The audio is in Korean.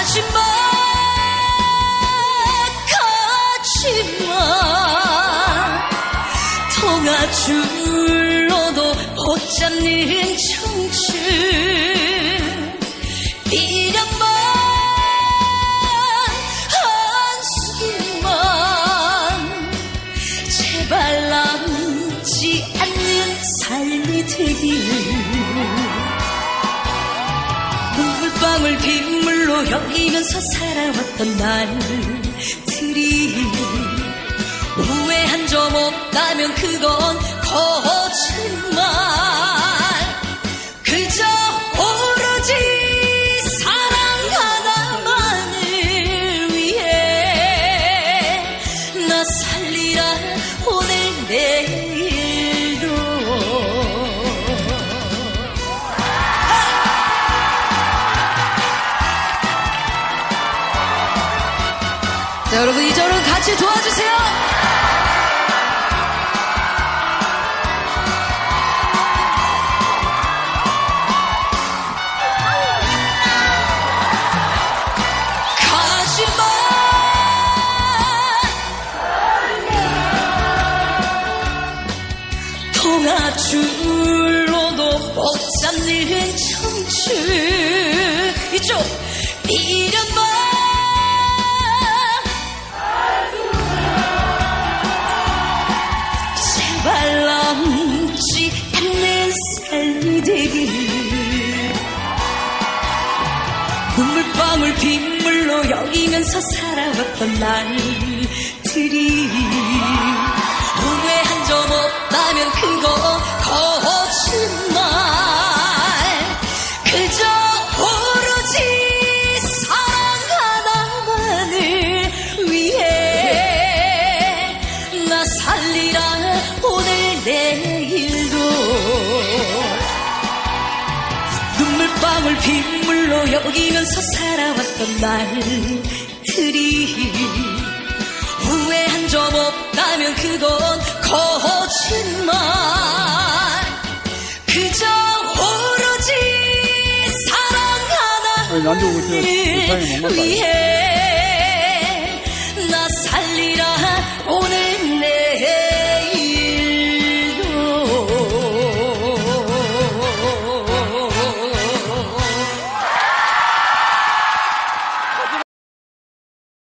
마지막 하지만 통화줄로도 못 잡는 청춘 여기면서 살아왔던 날들이 후회한 점 없다면 그건 거짓말. 그저 오로지 사랑 하나만을 위해 나 살리라 오늘 내 자, 여러분 이절은 같이 도와주세요. 통화줄로도 못 잡는 청춘 이쪽 미 삶이 되길. 눈물방울 빗물로 여기면서 살아왔던 날들이 후회 한 점 없다면 그거 거짓말. 그저 오로지 사랑 하나만을 위해 나 살리라 오늘 내일도 눈물방울 빗물로 여기면서 살아왔던 날들이 후회한 점 없다면 그건 거짓말 그저 오로지 사랑 하나를 맞다. 위해